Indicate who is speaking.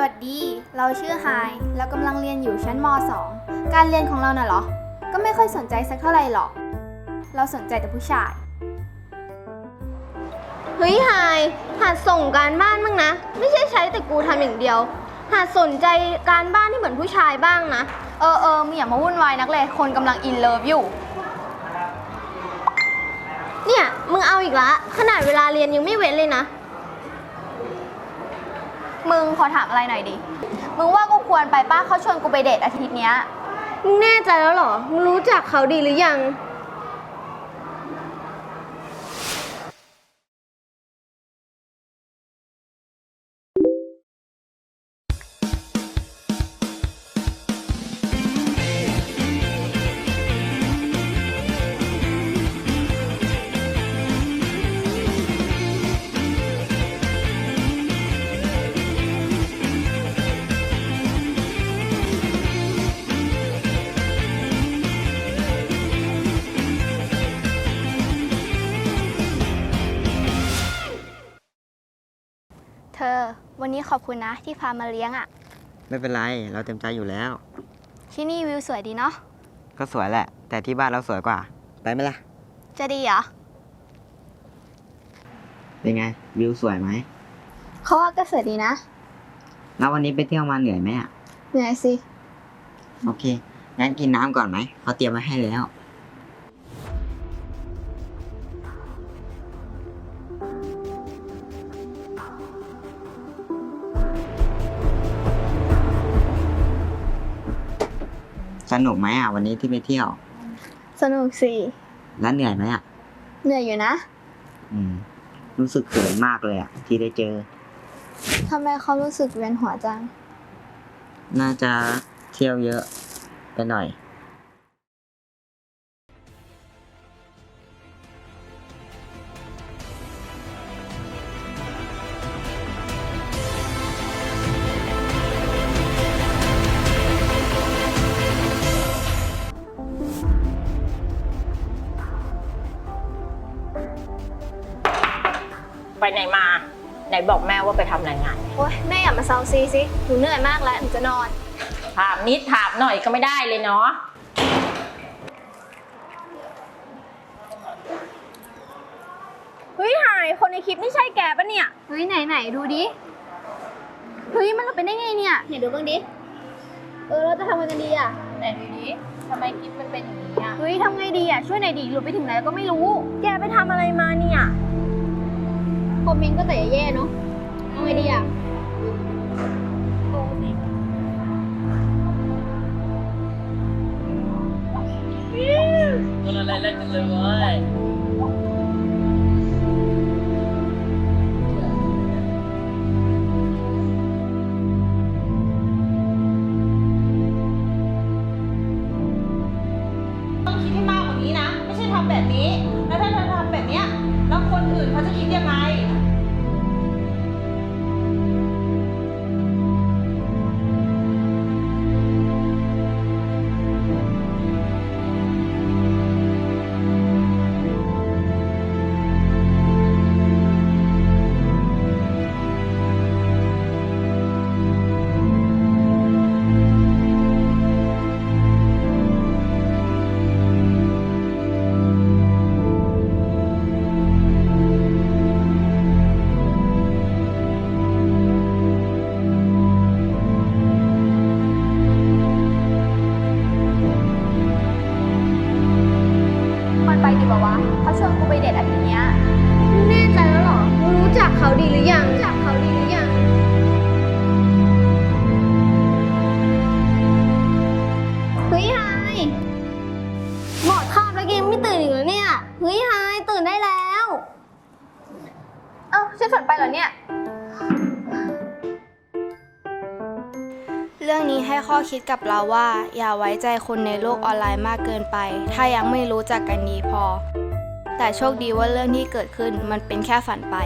Speaker 1: สวัสดี เราชื่อไฮแล้วกำลังเรียนอยู่ชั้นม .2 การเรียนของเราน่ะเหรอ ก็ไม่ค่อยสนใจสักเท่าไหร่หรอก เราสนใจแต่ผู้ชาย
Speaker 2: เฮ้ยไฮหัดส่งการบ้านบ้างนะ ไม่ใช่ใช้แต่กูทำอย่างเดียว หัดสนใจการบ้านที่เหมือนผู้ชายบ้างนะ
Speaker 1: เออเออมึงอย่ามาวุ่นวายนักเลย คนกำลังอินเลิฟอยู่
Speaker 2: เนี่ย มึงเอาอีกละ ขนาดเวลาเรียนยังไม่เว้นเลยนะ
Speaker 1: มึงขอถามอะไรหน่อยดิ มึงว่ากูควรไปป้าเขาชวนกูไปเดทอาทิตย์เนี้ย
Speaker 2: มึงแน่ใจแล้วเหรอ มึงรู้จักเขาดีหรือยัง
Speaker 1: เธอ วันนี้ขอบคุณนะที่พามาเลี้ยงอะ่ะ
Speaker 3: ไม่เป็นไร เราเต็มใจอยู่แล้ว
Speaker 1: ที่นี่วิวสวยดีเนาะ
Speaker 3: ก็สวยแหละ แต่ที่บ้านเราสวยกว่า ไปไหมล่ะ
Speaker 1: จะดีเหรอ
Speaker 3: เป็นไง วิวสวยไหม
Speaker 1: เขาว่าก็สวยดีนะ
Speaker 3: แล้ววันนี้ไปเที่ยวมาเหนื่อยไหมอะ
Speaker 1: เหนื่อยสิ
Speaker 3: โอเค งั้นกินน้ำก่อนไหมเขาเตรียมไว้ให้แล้ว สนุกไหมอะวันนี้ที่ไปเที่ยว
Speaker 1: สนุกสิ
Speaker 3: แล้วเหนื่อยไหมอะ
Speaker 1: เหนื่อยอยู่นะ
Speaker 3: อืม รู้สึกเขินมากเลยอะ ที่ได้เจอ
Speaker 1: ทำไมเขารู้สึกเวียนหัวจัง
Speaker 3: น่าจะเที่ยวเยอะไปหน่อย
Speaker 4: ไปไหนมา ไหนบอกแม่ว่าไปทำรายงาน
Speaker 1: โอ๊ยแม่อย่ามาเซาซีสิหนูเหนื่อยมากแล้วหนูจะนอน
Speaker 4: ถามนิดถามหน่อยก็ไม่ได้เลยเนาะ
Speaker 2: เฮ้ยหาย คนในคลิปนี่ใช่แกปะเนี่ย
Speaker 1: เฮ้ยไหนไหนดูดิ เฮ้ยมันเป็นได้ไงเนี่ยไหนดูบ้างดิ เออเราจะทำกันดีอะ
Speaker 4: ไหนดูดิทำไมคลิปมันเป็นอย่างนี้อะ
Speaker 1: เฮ้ยทำไงดีอะช่วยหน่อยดิหลุดไปถึงไหนแล้วก็ไม่รู้
Speaker 2: แกไปทำอะไรมาเนี่ย
Speaker 1: คอมเมนต์ก็แต่แย่ๆเนาะเอาไงดีอะ
Speaker 5: คนอะไรเล่นกันเลยเว้ย
Speaker 4: ต้องคิดให้มากกว่านี้นะ ไม่ใช่ทำแบบนี้
Speaker 1: มันไปดีป่าวะเขาชวนกูไปเดทอาทิตย์เนี้ย
Speaker 2: แน่ใจแล้วเหรอมึงรู้จักเขาดีหรือยังรู้จักเขาดีหรือยัง เฮ้ยไฮหมดคาบแล้วแกยังไม่ตื่นอีกเหรอเนี่ย เฮ้ยไฮตื่นได้แล้ว
Speaker 1: เอ้าฉันฝันไปเหรอเนี่ย ให้ข้อคิดกับเราว่า อย่าไว้ใจคนในโลกออนไลน์มากเกินไป ถ้ายังไม่รู้จักกันดีพอ แต่โชคดีว่าเรื่องที่เกิดขึ้นมันเป็นแค่ฝันไป